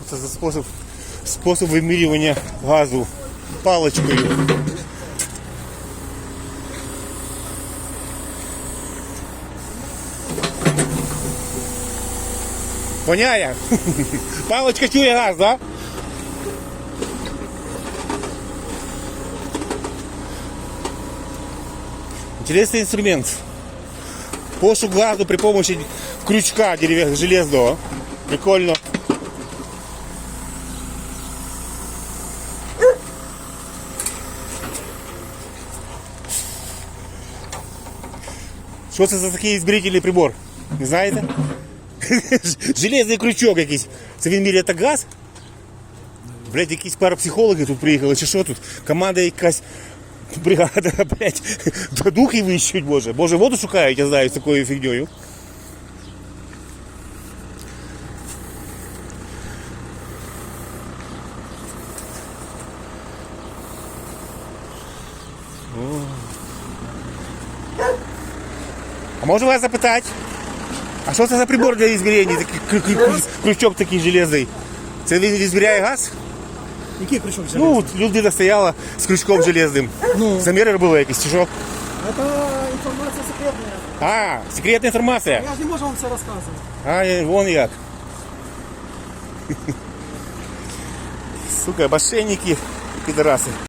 Що це за спосіб, спосіб вимірювання газу паличкою. Воняє? Паличка чує газ, да? Интересный инструмент. Пошук газу при помощи крючка дерев'я- железного. Прикольно. Що це за такий ізмірительний прибор? Не знаєте? Железний крючок якийсь. Це він міряє так газ? Блять, якісь парапсихологи тут приїхали, чи що тут? Команда якась бригада, блять, духи вищуть, боже. Боже, воду шукають, я знаю, з такою фігньою. А можу вас запитати? А що це за прибор для ізмірення? Такий крю- крю- крю- крючок такий железний. Це він відміряє газ? Який крючок взяли? Ну, от людина стояла з крючком железним. Ну. Заміри робила якісь, чи що? Это информация секретная. А, секретна інформація. Я же не можу вам все розказувати. А, е, вон як. Сука, мошенники, підараси.